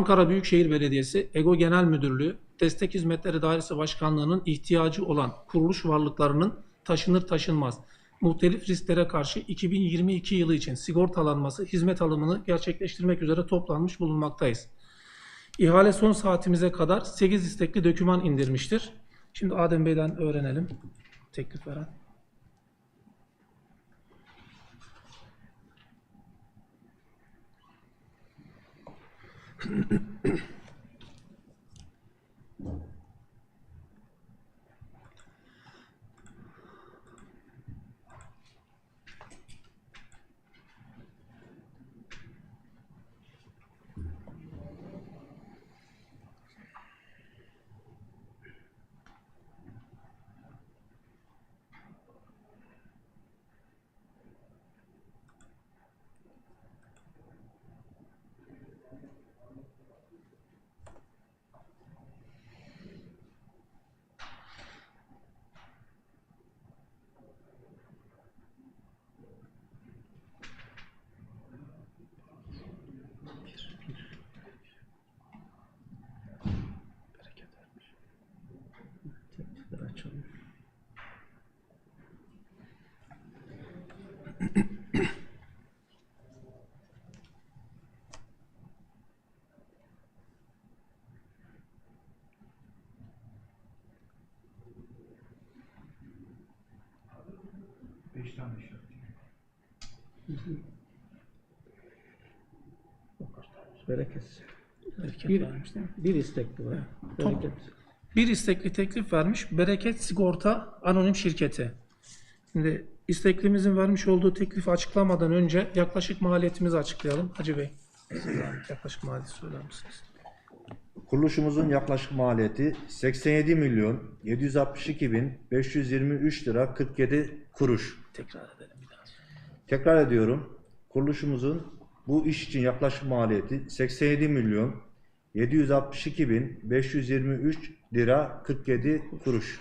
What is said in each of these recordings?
Ankara Büyükşehir Belediyesi EGO Genel Müdürlüğü Destek Hizmetleri Dairesi Başkanlığı'nın ihtiyacı olan kuruluş varlıklarının taşınır taşınmaz muhtelif risklere karşı 2022 yılı için sigortalanması hizmet alımını gerçekleştirmek üzere toplanmış bulunmaktayız. İhale son saatimize kadar 8 istekli döküman indirmiştir. Şimdi Adem Bey'den öğrenelim teklif veren. Teklifler açalım. Beş tane şart. Bereket. Bereket Bir, vermiş değil mi? bir istekli var. Bereket. Bir istekli teklif vermiş. Bereket Sigorta Anonim Şirketi. Şimdi isteklimizin vermiş olduğu teklifi açıklamadan önce yaklaşık maliyetimizi açıklayalım. Hacı Bey, yaklaşık maliyeti söyler misiniz? Kuruluşumuzun yaklaşık maliyeti 87 milyon 762 bin 523 lira 47 kuruş. Tekrar edelim. Tekrar ediyorum. Kuruluşumuzun bu iş için yaklaşık maliyeti 87 milyon 762 bin 523 lira 47 kuruş.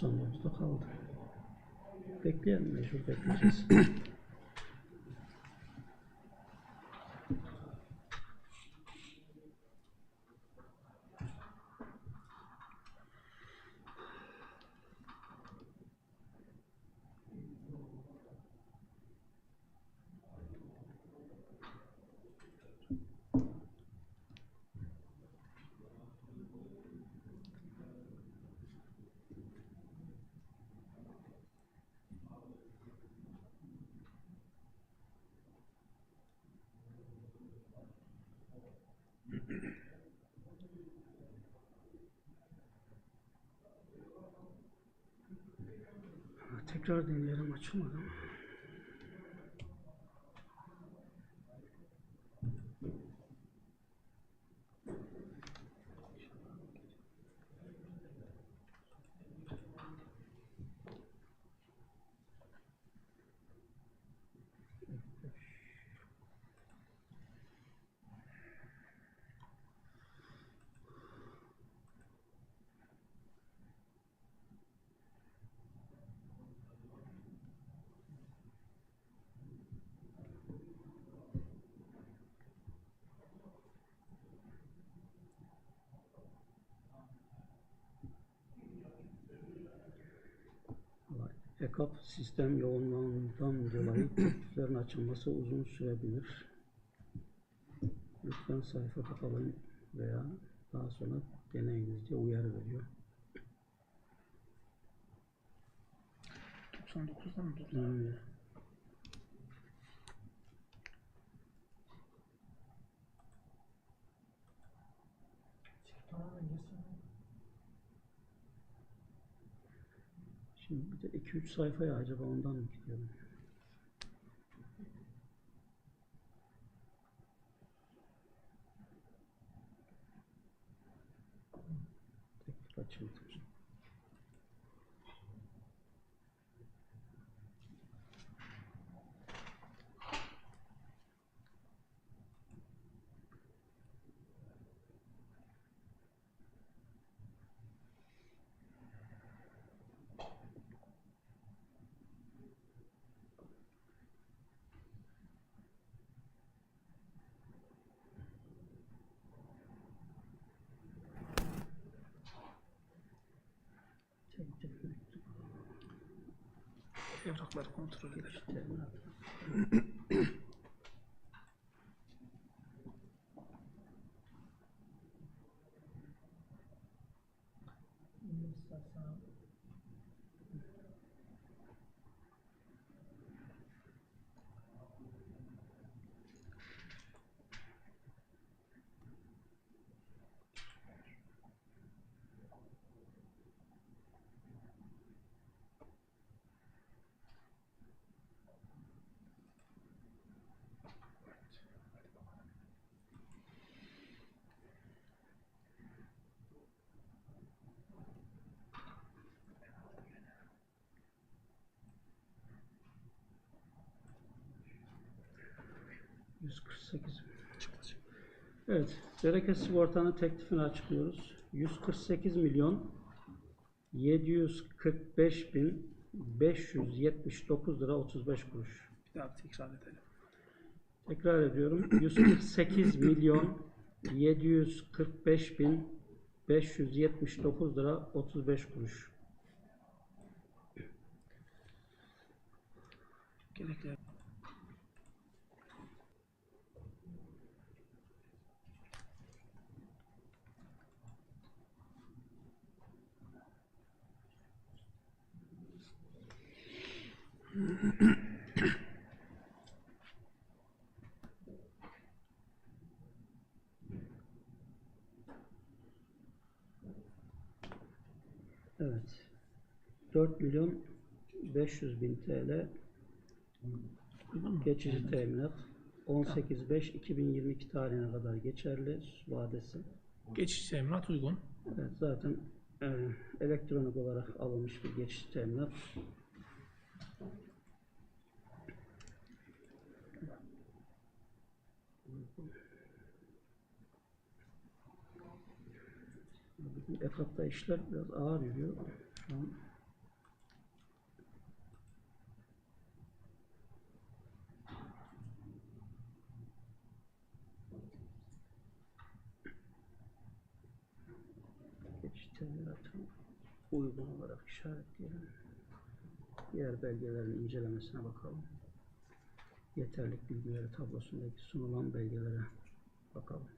%99'da kaldı. Bekleyelim mecbur bekleyeceğiz. Tekrar deneyelim açılmadı mı? Backup sistem yoğunluğundan dolayı tekliflerin açılması uzun sürebilir. Lütfen sayfada kalın veya daha sonra deneyiniz diye uyarı veriyor. 99'dan mı dur? Hmm. Tamamen geçsin. Şimdi bir de 2-3 sayfaya acaba ondan mı gidiyorum? Teklif açıldı. Teklif mektubu. Evrakları kontrol edelim. Teminat. ...148 Çıkacak. Evet, bereket sigortanın teklifini açıklıyoruz. 148 milyon 745 bin 579 lira 35 kuruş. Bir daha tekrar edelim. Tekrar ediyorum. 148 milyon 745 bin 579 lira 35 kuruş. Gerekli. Evet. 4 milyon 500 bin TL geçici teminat. 18.5.2022 tarihine kadar geçerli vadesi. Geçiş teminat uygun. Evet, zaten e, elektronik olarak alınmış bir geçiş teminat. Etapta işler biraz ağır yürüyor. Şu an uygun olarak işaretleyelim. Diğer belgelerin incelemesine bakalım. Yeterlik bilgileri tablosundaki sunulan belgelere bakalım.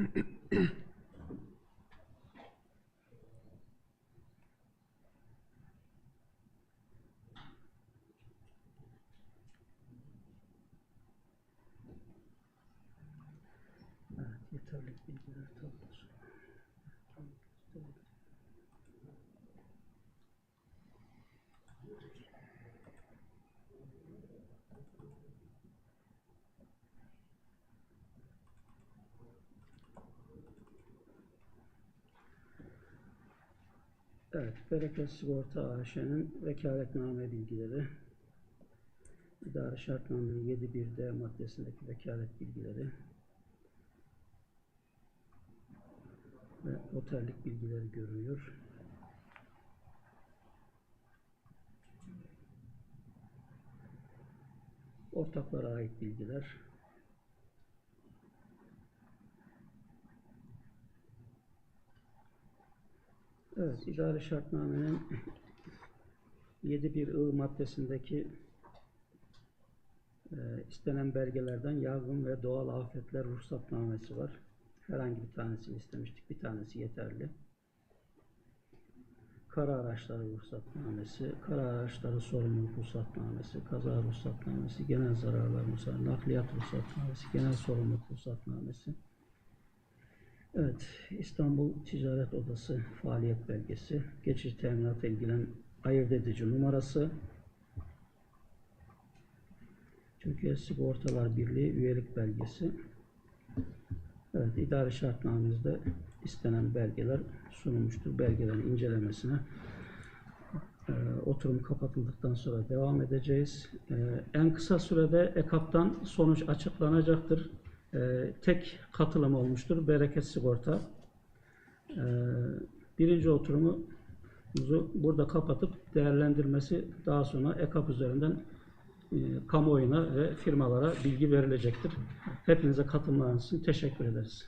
Evet, yeterli bilgiler tablosu. Evet, Bereket Sigorta AŞ'nin vekaletname bilgileri, İdare Şartname'nin 7.1D maddesindeki vekalet bilgileri. Ve otellik bilgileri görünüyor. Ortaklara ait bilgiler, Evet, idari şartnamenin 7.1 I maddesindeki e, istenen belgelerden yangın ve doğal afetler ruhsatnamesi var. Herhangi bir tanesini istemiştik. Bir tanesi yeterli. Kara araçları ruhsatnamesi, kara araçları sorumluluk ruhsatnamesi, kaza ruhsatnamesi, genel zararlar ruhsatnamesi, nakliyat ruhsatnamesi, genel sorumluluk ruhsatnamesi. Evet, İstanbul Ticaret Odası faaliyet belgesi, geçici teminata ilgilen ayırt edici numarası, Türkiye Sigortalar Birliği üyelik belgesi. Evet, idari şartnamemizde istenen belgeler sunulmuştur. Belgelerin incelemesine e, oturum kapatıldıktan sonra devam edeceğiz. E, en kısa sürede EKAP'tan sonuç açıklanacaktır. E, tek katılım olmuştur. Bereket Sigorta. E, birinci oturumumuzu burada kapatıp değerlendirmesi daha sonra EKAP üzerinden e, kamuoyuna ve firmalara bilgi verilecektir. Hepinize katılmanız için teşekkür ederiz.